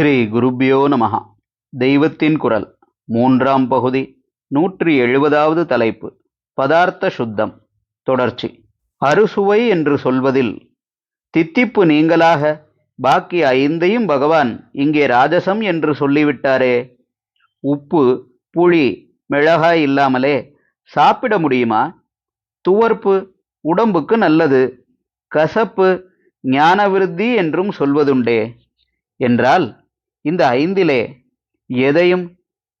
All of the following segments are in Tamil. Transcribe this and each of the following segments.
ஸ்ரீ குருப்பியோ நமஹா. தெய்வத்தின் குரல் மூன்றாம் பகுதி நூற்றி எழுபதாவது தலைப்பு பதார்த்த சுத்தம் தொடர்ச்சி. அறுசுவை என்று சொல்வதில் தித்திப்பு நீங்களாக பாக்கி ஐந்தையும் பகவான் இங்கே ராஜசம் என்று சொல்லிவிட்டாரே. உப்பு புளி மிளகாய் இல்லாமலே சாப்பிட முடியுமா? துவர்ப்பு உடம்புக்கு நல்லது. கசப்பு ஞானவிருத்தி என்றும் சொல்வதுண்டே. என்றால் இந்த ஐந்திலே எதையும்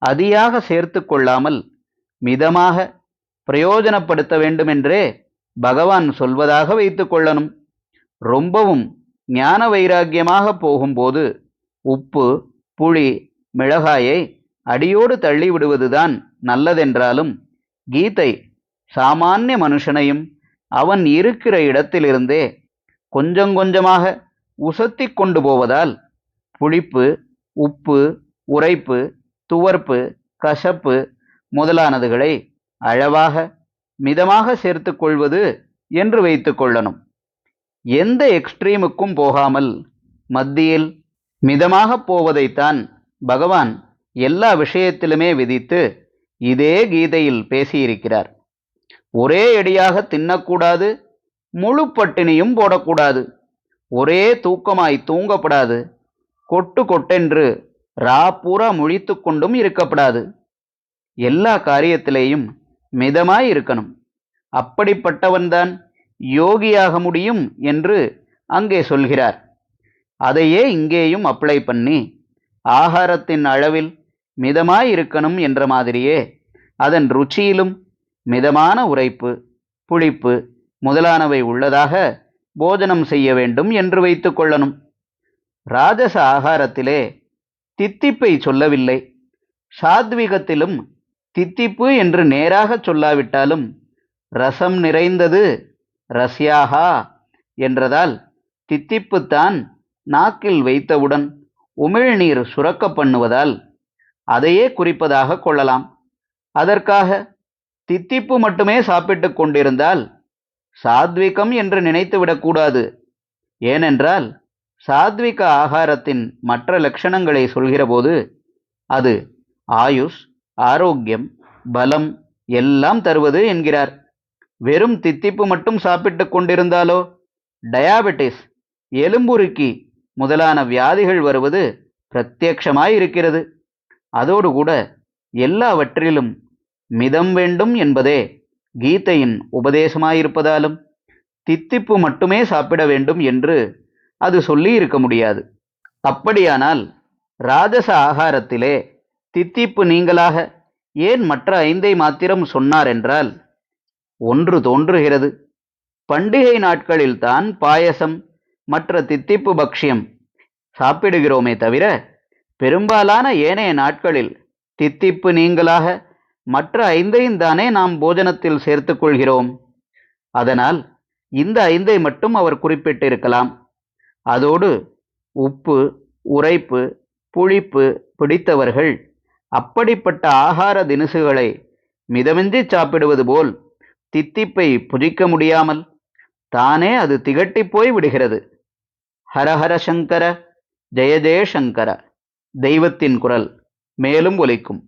அதியாக சேர்த்து கொள்ளாமல் மிதமாக பிரயோஜனப்படுத்த வேண்டுமென்றே பகவான் சொல்வதாக வைத்து கொள்ளணும். ரொம்பவும் ஞான வைராக்கியமாக போகும்போது உப்பு புளி மிளகாயை அடியோடு தள்ளிவிடுவதுதான் நல்லதென்றாலும் கீதை சாமானிய மனுஷனையும் அவன் இருக்கிற இடத்திலிருந்தே கொஞ்சம் கொஞ்சமாக உசத்தி கொண்டு போவதால் புளிப்பு உப்பு உரைப்பு துவர்ப்பு கசப்பு முதலானதுகளை அளவாக மிதமாக சேர்த்து கொள்வது என்று வைத்து கொள்ளணும். எந்த எக்ஸ்ட்ரீமுக்கும் போகாமல் மத்தியில் மிதமாக போவதைத்தான் பகவான் எல்லா விஷயத்திலுமே விதித்து இதே கீதையில் பேசியிருக்கிறார். ஒரே அடியாக தின்னக்கூடாது முழு பட்டினியும் போடக்கூடாது. ஒரே தூக்கமாய் தூங்கப்படாது. கொட்டு கொட்டென்று ரா பூரா முழித்து கொண்டும் இருக்கப்படாது. எல்லா காரியத்திலேயும் மிதமாய் இருக்கணும். அப்படிப்பட்டவன்தான் யோகியாக முடியும் என்று அங்கே சொல்கிறார். அதையே இங்கேயும் அப்ளை பண்ணி ஆகாரத்தின் அளவில் மிதமாய் இருக்கணும் என்ற மாதிரியே அதன் ருச்சியிலும் மிதமான உரைப்பு புளிப்பு முதலானவை உள்ளதாக போஜனம் செய்ய வேண்டும் என்று வைத்து கொள்ளணும். ராஜச ஆகாரத்திலே தித்திப்பை சொல்லவில்லை. சாத்விகத்திலும் தித்திப்பு என்று நேராக சொல்லாவிட்டாலும் ரசம் நிறைந்தது ரஸ்யாகா என்றதால் தித்திப்புத்தான் நாக்கில் வைத்தவுடன் உமிழ்நீர் சுரக்க பண்ணுவதால் அதையே குறிப்பதாக கொள்ளலாம். அதற்காக தித்திப்பு மட்டுமே சாப்பிட்டு கொண்டிருந்தால் சாத்விகம் என்று நினைத்துவிடக்கூடாது ஏனென்றால் சாத்விக ஆகாரத்தின் மற்ற லட்சணங்களை சொல்கிறபோது அது ஆயுஷ் ஆரோக்கியம் பலம் எல்லாம் தருவது என்கிறார். வெறும் தித்திப்பு மட்டும் சாப்பிட்டு கொண்டிருந்தாலோ? டயாபெட்டிஸ் எலும்புருக்கி முதலான வியாதிகள் வருவது பிரத்யக்ஷமாய் இருக்கிறது அதோடு கூட எல்லாவற்றிலும் மிதம் வேண்டும் என்பதே கீதையின் உபதேசமாயிருப்பதாலும் தித்திப்பு மட்டுமே சாப்பிட வேண்டும் என்று அது சொல்லி இருக்க முடியாது. அப்படியானால் ராஜச ஆகாரத்திலே தித்திப்பு நீங்களாக ஏன் மற்ற ஐந்தை மாத்திரம் சொன்னார் என்றால் ஒன்று தோன்றுகிறது. பண்டிகை நாட்களில்தான் பாயசம் மற்ற தித்திப்பு பக்ஷ்யம் சாப்பிடுகிறோமே தவிர பெரும்பாலான ஏனைய நாட்களில் தித்திப்பு நீங்களாக மற்ற ஐந்தையும் தானே நாம் போஜனத்தில் சேர்த்துக்கொள்கிறோம் அதனால் இந்த ஐந்தை மட்டும் அவர் குறிப்பிட்டிருக்கலாம். அதோடு உப்பு உரைப்பு புளிப்பு பிடித்தவர்கள் அப்படிப்பட்ட ஆகார தினுசுகளை மிதமின்றி சாப்பிடுவது போல் தித்திப்பை புதிக்க முடியாமல் தானே அது திகட்டிப் போய் விடுகிறது. ஹரஹர சங்கர ஜெய ஜெயசங்கர தெய்வத்தின் குரல் மேலும் ஒலிக்கும்.